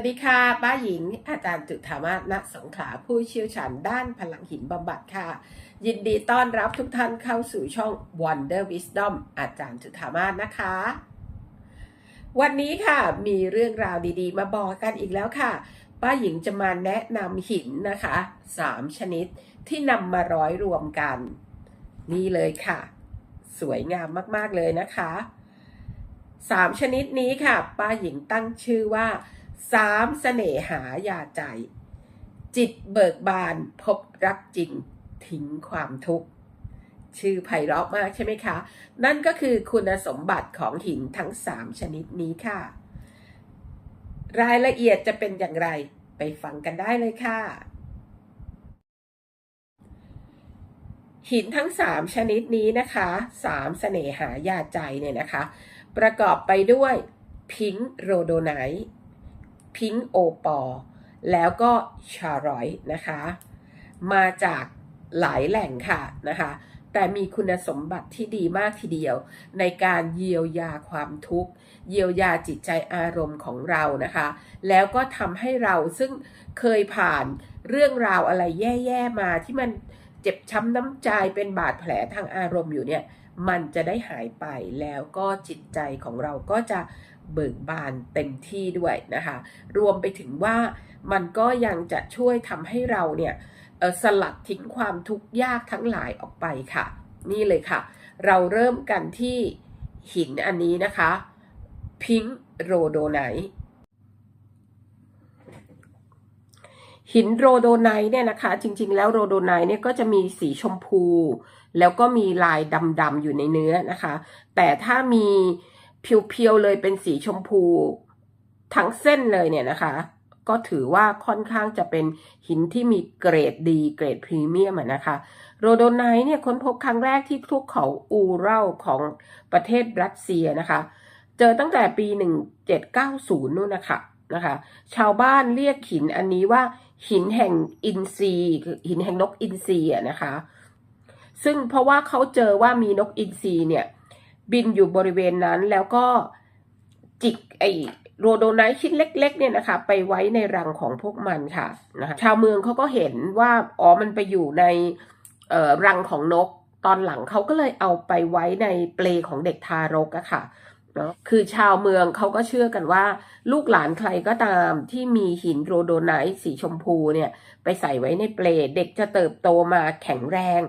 วัสดีค่ะ ป้าหญิง อาจารย์จุธามาณสงขาผู้เชี่ยวชาญด้านพลังหินบำบัดค่ะ ยินดีต้อนรับทุกท่านเข้าสู่ช่อง Wonder Wisdom อาจารย์จุธามาศนะคะ วันนี้ค่ะมีเรื่องราวดีๆ มาบอกกันอีกแล้วค่ะ ป้าหญิงจะมาแนะนำหินนะคะสามชนิดที่นำมาร้อยรวมกัน นี่เลยค่ะ สวยงามมากๆเลยนะคะสามชนิดนี้ค่ะ ป้าหญิงตั้งชื่อว่า สามเสน่หายาใจ จิตเบิกบานพบรักจริงทิ้งความทุกข์ ชื่อไพเราะมากใช่ไหมคะ นั่นก็คือคุณสมบัติของหินทั้งสามชนิดนี้ค่ะ รายละเอียดจะเป็นอย่างไรไปฟังกันได้เลยค่ะ หินทั้งสามชนิดนี้นะคะสามเสน่หายาใจเนี่ยนะคะ ประกอบไปด้วยพิงโรโดไนท์ พิงโอปอแล้วก็ชารอยนะคะ มาจากหลายแหล่งค่ะนะคะ แต่มีคุณสมบัติที่ดีมากทีเดียว ในการเยียวยาความทุกข์ เยียวยาจิตใจอารมณ์ของเรานะคะ แล้วก็ทำให้เราซึ่งเคยผ่านเรื่องราวอะไรแย่ ๆ มาที่มันเจ็บช้ำน้ำใจเป็นบาดแผลทางอารมณ์อยู่เนี่ย มันจะได้หายไปแล้วก็จิตใจของเราก็จะเบิกบานเต็มที่ด้วยนะคะ รวมไปถึงว่ามันก็ยังจะช่วยทำให้เราเนี่ยสลัดทิ้งความทุกข์ยากทั้งหลายออกไปค่ะ นี่เลยค่ะ เราเริ่มกันที่หินอันนี้นะคะ พิงโรโดไนท์ หินโรโดไนเนี่ยนะคะ จริง ๆ แล้วโรโดไนเนี่ยก็จะมีสีชมพู แล้วก็มีลายดำๆอยู่ในเนื้อนะคะ แต่ถ้ามีเพียวๆเลยเป็นสีชมพู ทั้งเส้นเลยเนี่ยนะคะ ก็ถือว่าค่อนข้างจะเป็นหินที่มีเกรดดีเกรดพรีเมียมนะคะโรโดไนเนี่ยค้นพบครั้งแรกที่ทุกเขาอูรัลของประเทศรัสเซียนะคะ เจอตั้งแต่ปี 1790นู่นนะคะ นะคะ ชาวบ้านเรียกหินอันนี้ว่า หินแห่งอินทรีคือหินแห่งนกอินทรีนะคะ ซึ่งเพราะว่าเขาเจอว่ามีนกอินทรีเนี่ย บินอยู่บริเวณนั้นแล้วก็จิกไอโรโดไนท์ชิ้นเล็ก ๆ เนี่ยนะคะ ไปไว้ในรังของพวกมันค่ะนะคะชาวเมืองเขาก็เห็นว่าอ๋อมันไปอยู่ในรังของนก ตอนหลังเขาก็เลยเอาไปไว้ในเปลของเด็กทารกอะค่ะ เนาะคือชาวเมืองเขาก็เชื่อกันว่า ลูกหลานใครก็ตามที่มีหินโรโดไนท์สีชมพูเนี่ย ไปใส่ไว้ในเปลเด็กจะเติบโตมาแข็งแรง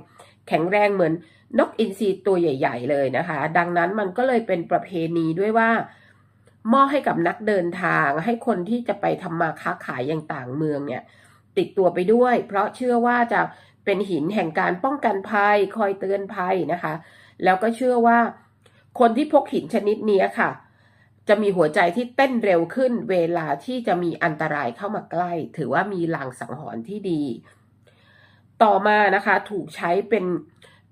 แข็งแรงเหมือนนกอินทรีตัวใหญ่ ๆ เลยนะคะ ดังนั้นมันก็เลยเป็นประเพณีด้วยว่ามอบให้กับนักเดินทางให้คนที่จะไปทำมาค้าขายอย่างต่างเมืองเนี่ย ติดตัวไปด้วย เพราะเชื่อว่าจะเป็นหินแห่งการป้องกันภัยคอยเตือนภัยนะคะ แล้วก็เชื่อว่า คนที่พกหินชนิดนี้ค่ะ จะมีหัวใจที่เต้นเร็วขึ้นเวลาที่จะมีอันตรายเข้ามาใกล้ ถือว่ามีลางสังหรณ์ที่ดี ต่อมานะคะถูกใช้เป็น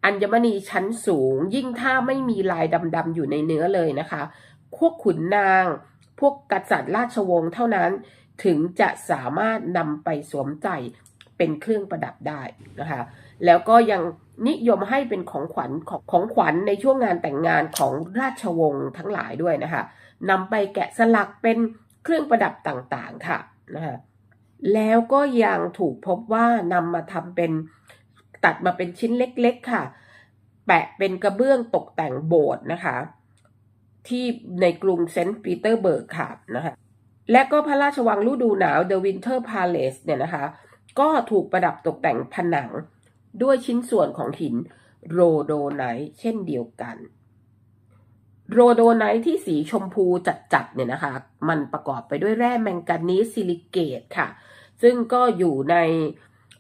อัญมณีชั้นสูง ยิ่งถ้าไม่มีลายดำๆอยู่ในเนื้อเลยนะคะพวกขุนนาง พวกกษัตริย์ราชวงศ์เท่านั้นถึงจะสามารถนำไปสวมใส่เป็นเครื่องประดับได้นะคะ แล้วก็ยัง นิยมให้เป็นของขวัญของของขวัญในช่วงงานแต่งงานของราชวงศ์ทั้งหลายด้วยนะคะนำไปแกะสลักเป็นเครื่องประดับต่างๆค่ะนะคะแล้วก็ยังถูกพบว่านำมาทำเป็นตัดมาเป็นชิ้นเล็กๆค่ะ แปะเป็นกระเบื้องตกแต่งโบสถ์นะคะ ที่ในกรุงเซนต์ปีเตอร์เบิร์กค่ะนะคะและก็พระราชวังฤดูหนาว The Winter Palace เนี่ยนะคะ ก็ถูกประดับตกแต่งผนัง ด้วยชิ้นส่วนของหินโรโดไนท์เช่นเดียวกัน โรโดไนท์ที่สีชมพูจัดๆเนี่ยนะคะ มันประกอบไปด้วยแร่แมงกานีสซิลิเกตค่ะ ซึ่งก็อยู่ใน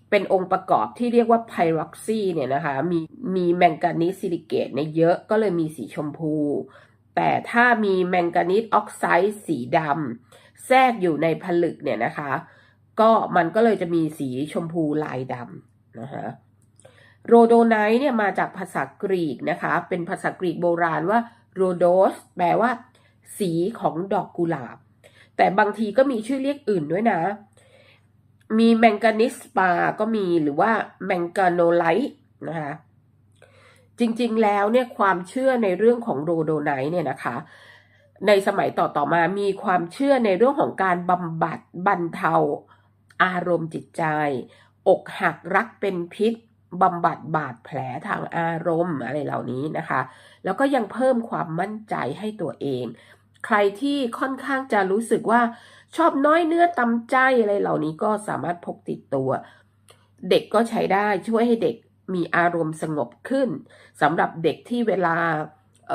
เป็นองค์ประกอบที่เรียกว่าไพร็อกซีเนี่ยนะคะ มีมีแมงกานีสซิลิเกตในยเยอะก็เลยมีสีชมพู แต่ถ้ามีแมงกานีสออกไซด์สีดำแทรกอยู่ในผลึกเนี่ยนะคะ ก็มันก็เลยจะมีสีชมพูลายดำนะคะ โรโดไนท์เนี่ยมาจากภาษากรีกนะคะ เป็นภาษากรีกโบราณว่าโรโดสแปลว่า สีของดอกกุหลาบ แต่บางทีก็มีชื่อเรียกอื่นด้วยนะ มีแมงกานิสปาก็มีหรือว่าแมงกาโนไลท์นะคะจริงๆ แล้วเนี่ยความเชื่อในเรื่องของโรโดไนท์เนี่ยนะคะ ในสมัยต่อๆมามีความเชื่อในเรื่องของการบำบัดบรรเทา อารมณ์จิตใจ อกหักรักเป็นพิษ บำบัดบาดแผลทางอารมณ์อะไรเหล่านี้นะคะ แล้วก็ยังเพิ่มความมั่นใจให้ตัวเอง ใครที่ค่อนข้างจะรู้สึกว่าชอบน้อยเนื้อตำใจอะไรเหล่านี้ก็สามารถพกติดตัว เด็กก็ใช้ได้ช่วยให้เด็กมีอารมณ์สงบขึ้นสำหรับเด็กที่เวลาเ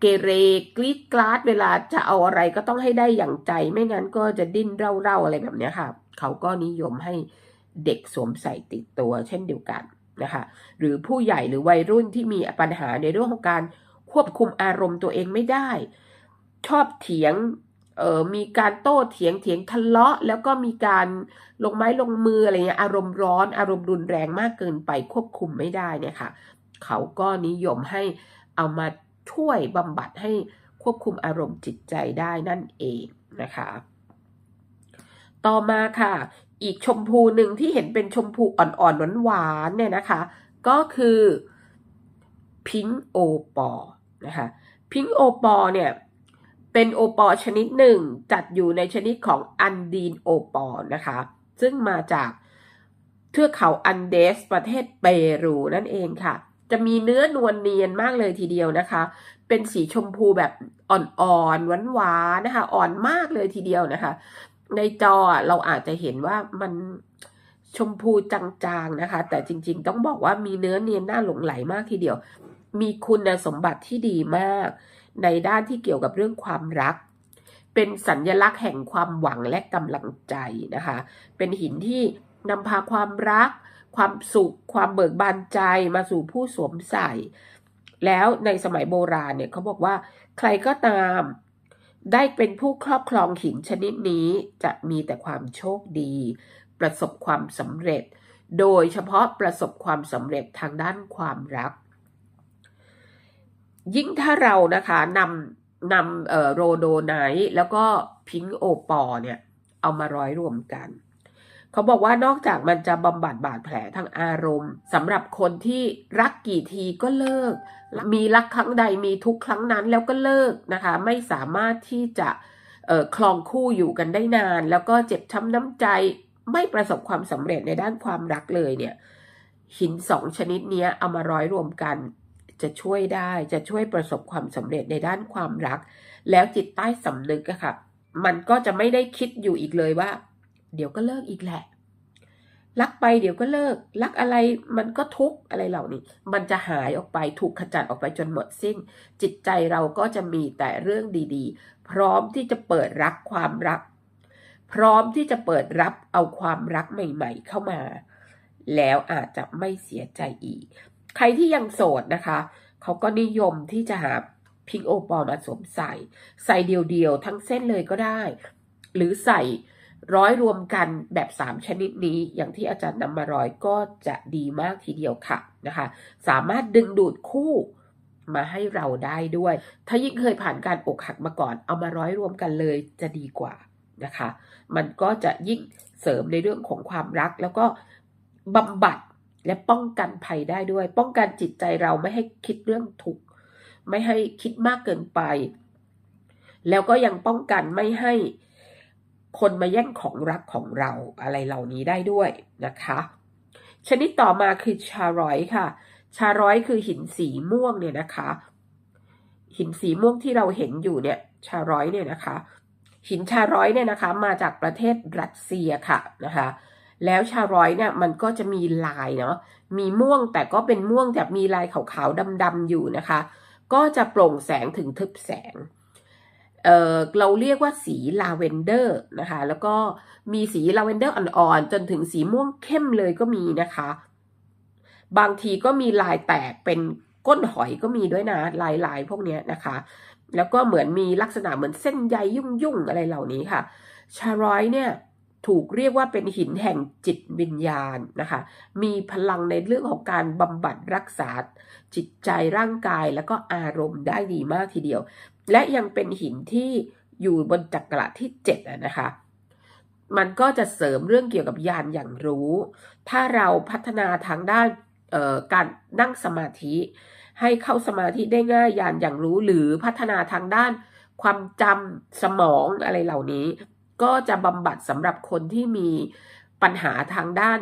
เกเรกรีดกราดเวลาจะเอาอะไรก็ต้องให้ได้อย่างใจ ไม่งั้นก็จะดิ้นเร่าๆอะไรแบบนี้ค่ะ เขาก็นิยมให้ เด็กสวมใส่ติดตัวเช่นเดียวกันนะคะหรือผู้ใหญ่หรือวัยรุ่นที่มีปัญหาในเรื่องของการควบคุมอารมณ์ตัวเองไม่ได้ ชอบเถียงออมีการโต้เถียงเถียงทะเลาะ แล้วก็มีการลงไม้ลงมืออะไรเงี้ยอารมณ์ร้อน อารมณ์รุนแรงมากเกินไปควบคุมไม่ได้เนี่ยค่ะเขาก็นิยมให้เอามาช่วยบำบัดให้ควบคุมอารมณ์จิตใจได้นั่นเองนะคะ ต่อมาค่ะ อีกชมพูหนึ่งที่เห็นเป็นชมพูอ่อนๆหวานๆเนี่ยนะคะ ก็คือพิงโอปอนะคะพิงโอปอเนี่ยเป็นโอปอชนิดหนึ่งจัดอยู่ในชนิดของอันดีนโอปอนะคะ ซึ่งมาจากเทือกเขาอันเดสประเทศเปรูนั่นเองค่ะ จะมีเนื้อนวลเนียนมากเลยทีเดียวนะคะ เป็นสีชมพูแบบอ่อนๆหวานๆนะคะ อ่อนมากเลยทีเดียวนะคะ ในจอเราอาจจะเห็นว่ามันชมพูจางๆนะคะ แต่จริงๆต้องบอกว่ามีเนื้อเนียนน่าหลงไหลมากทีเดียว มีคุณสมบัติที่ดีมาก ในด้านที่เกี่ยวกับเรื่องความรัก เป็นสัญญลักษณ์แห่งความหวังและกำลังใจนะคะ เป็นหินที่นำพาความรัก ความสุข ความเบิกบานใจมาสู่ผู้สวมใส่ แล้วในสมัยโบราณเนี่ยเขาบอกว่าใครก็ตาม ได้เป็นผู้ครอบครองหินชนิดนี้จะมีแต่ความโชคดี ประสบความสำเร็จ โดยเฉพาะประสบความสำเร็จทางด้านความรัก ยิ่งถ้าเรานะคะนำนำโรโดไนแล้วก็พิงโอปอเนี่ย เอามาร้อยรวมกัน เขาบอกว่านอกจากมันจะบำบัดบาดแผลทางอารมณ์สำหรับคนที่รักกี่ทีก็เลิก มีรักครั้งใดมีทุกครั้งนั้นแล้วก็เลิกนะคะ ไม่สามารถที่จะคลองคู่อยู่กันได้นาน แล้วก็เจ็บช้ำน้ำใจไม่ประสบความสำเร็จในด้านความรักเลยเนี่ย หินสองชนิดนี้เอามาร้อยรวมกัน จะช่วยได้จะช่วยประสบความสำเร็จในด้านความรัก แล้วจิตใต้สำนึกอะค่ะ มันก็จะไม่ได้คิดอยู่อีกเลยว่า เดี๋ยวก็เลิกอีกแหละ รักไปเดี๋ยวก็เลิก รักอะไรมันก็ทุกอะไรเหล่านี้ มันจะหายออกไปถูกขจัดออกไปจนหมดสิ้น จิตใจเราก็จะมีแต่เรื่องดีๆ พร้อมที่จะเปิดรับความรัก พร้อมที่จะเปิดรับเอาความรักใหม่ ๆ เข้ามา แล้วอาจจะไม่เสียใจอีก ใครที่ยังโสดนะคะ เขาก็นิยมที่จะหาพิงโอปอมาสวมใส่ ใส่เดียวๆทั้งเส้นเลยก็ได้ หรือใส่ ร้อยรวมกันแบบ 3 ชนิดนี้ อย่างที่อาจารย์นำมาร้อยก็จะดีมากทีเดียวค่ะนะคะ สามารถดึงดูดคู่มาให้เราได้ด้วย ถ้ายิ่งเคยผ่านการอกหักมาก่อน เอามาร้อยรวมกันเลยจะดีกว่านะคะ มันก็จะยิ่งเสริมในเรื่องของความรัก แล้วก็บำบัดและป้องกันภัยได้ด้วย ป้องกันจิตใจเราไม่ให้คิดเรื่องทุกข์ไม่ให้คิดมากเกินไป แล้วก็ยังป้องกันไม่ให้ คนมาแย่งของรักของเราอะไรเหล่านี้ได้ด้วยนะคะ ชนิดต่อมาคือชารอยค่ะ ชารอยคือหินสีม่วงเนี่ยนะคะ หินสีม่วงที่เราเห็นอยู่เนี่ย ชารอยเนี่ยนะคะ หินชารอยเนี่ยนะคะ มาจากประเทศรัสเซียค่ะนะคะแล้วชารอยเนี่ยมันก็จะมีลายเนาะ มีม่วงแต่ก็เป็นม่วงแบบมีลายขาวๆดำๆอยู่นะคะ ก็จะโปร่งแสงถึงทึบแสง เออเราเรียกว่าสีลาเวนเดอร์นะคะ แล้วก็มีสีลาเวนเดอร์อ่อนๆ จนถึงสีม่วงเข้มเลยก็มีนะคะ บางทีก็มีลายแตกเป็นก้นหอยก็มีด้วยนะลายลายๆพวกนี้นะคะ แล้วก็เหมือนมีลักษณะเหมือนเส้นใยยุ่งๆ อะไรเหล่านี้ค่ะชารอยเนี่ยถูกเรียกว่าเป็นหินแห่งจิตวิญญาณนะคะ มีพลังในเรื่องของการบำบัดรักษาจิตใจร่างกายแล้วก็อารมณ์ได้ดีมากทีเดียว และยังเป็นหินที่อยู่บนจักระที่เจ็ดนะคะ มันก็จะเสริมเรื่องเกี่ยวกับญาณอย่างรู้ ถ้าเราพัฒนาทางด้านการนั่งสมาธิ ให้เข้าสมาธิได้ง่ายยานอย่างรู้ หรือพัฒนาทางด้านความจำสมองอะไรเหล่านี้ ก็จะบำบัดสำหรับคนที่มีปัญหาทางด้าน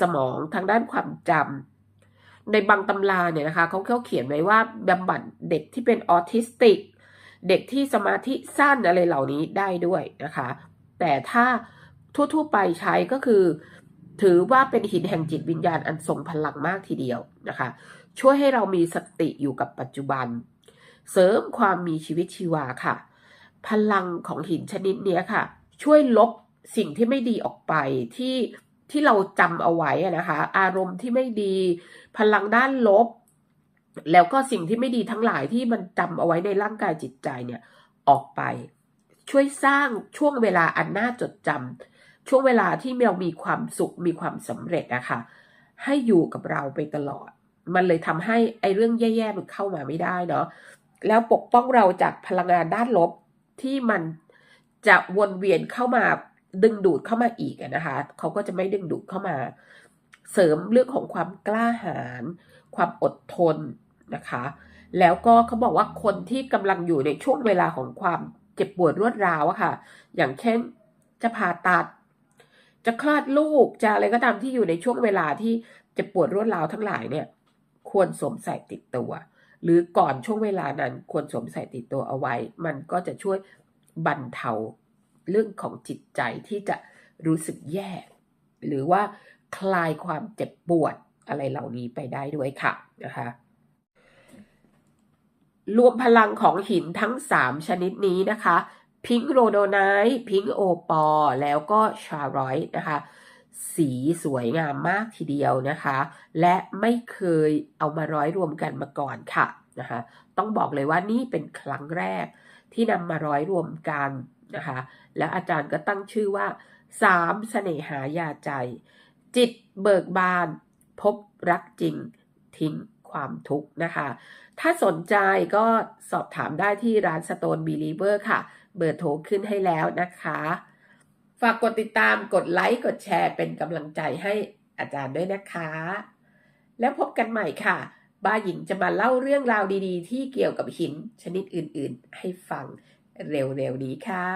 สมองทางด้านความจำในบางตำราเนี่ยนะคะเขาเขาเขียนไว้ว่าบำบัดเด็กที่เป็นออทิสติก เด็กที่สมาธิสั้นอะไรเหล่านี้ได้ด้วยนะคะ แต่ถ้าทั่วๆไปใช้ก็คือ ถือว่าเป็นหินแห่งจิตวิญญาณอันทรงพลังมากทีเดียวนะคะ ช่วยให้เรามีสติอยู่กับปัจจุบัน เสริมความมีชีวิตชีวาค่ะ พลังของหินชนิดนี้ค่ะ ช่วยลบสิ่งที่ไม่ดีออกไปที่ที่เราจำเอาไว้นะคะ อารมณ์ที่ไม่ดี พลังด้านลบ แล้วก็สิ่งที่ไม่ดีทั้งหลายที่มันจำเอาไว้ในร่างกายจิตใจเนี่ยออกไป ช่วยสร้างช่วงเวลาอันน่าจดจำช่วงเวลาที่เรามีความสุขมีความสำเร็จนะคะให้อยู่กับเราไปตลอด มันเลยทำให้ไอ้เรื่องแย่ๆมันเข้ามาไม่ได้เนาะแล้วปกป้องเราจากพลังงานด้านลบที่มันจะวนเวียนเข้ามาดึงดูดเข้ามาอีกนะคะเขาก็จะไม่ดึงดูดเข้ามา เสริมเรื่องของความกล้าหาญความอดทน นะคะ แล้วก็เขาบอกว่าคนที่กำลังอยู่ในช่วงเวลาของความเจ็บปวดรวดร้าวอะค่ะ อย่างเช่นจะผ่าตัด จะคลอดลูกจะอะไรก็ตามที่อยู่ในช่วงเวลาที่เจ็บปวดรวดร้าวทั้งหลายเนี่ย ควรสวมใส่ติดตัว หรือก่อนช่วงเวลานั้นควรสวมใส่ติดตัวเอาไว้ มันก็จะช่วยบรรเทาเรื่องของจิตใจที่จะรู้สึกแย่ หรือว่าคลายความเจ็บปวดอะไรเหล่านี้ไปได้ด้วยค่ะนะคะ รวมพลังของหินทั้ง 3 ชนิดนี้นะคะ พิงโรโดไนท์พิงโอปอ แล้วก็ชารอยนะคะ สีสวยงามมากทีเดียวนะคะ และไม่เคยเอามาร้อยรวมกันมาก่อนค่ะนะคะ ต้องบอกเลยว่านี่เป็นครั้งแรกที่นำมาร้อยรวมกันนะคะ แล้วอาจารย์ก็ตั้งชื่อว่าสามเสน่หายาใจ จิตเบิกบาน พบรักจริงทิ้ง ความทุกข์นะคะ ถ้าสนใจก็สอบถามได้ที่ร้าน Stone Believer ค่ะ เบอร์โทรขึ้นให้แล้วนะคะ ฝากกดติดตามกดไลค์ กดแชร์เป็นกำลังใจให้อาจารย์ด้วยนะคะ แล้วพบกันใหม่ค่ะ บ้าหญิงจะมาเล่าเรื่องราวดีๆ ที่เกี่ยวกับหินชนิดอื่นๆ ให้ฟังเร็วๆนี้ค่ะ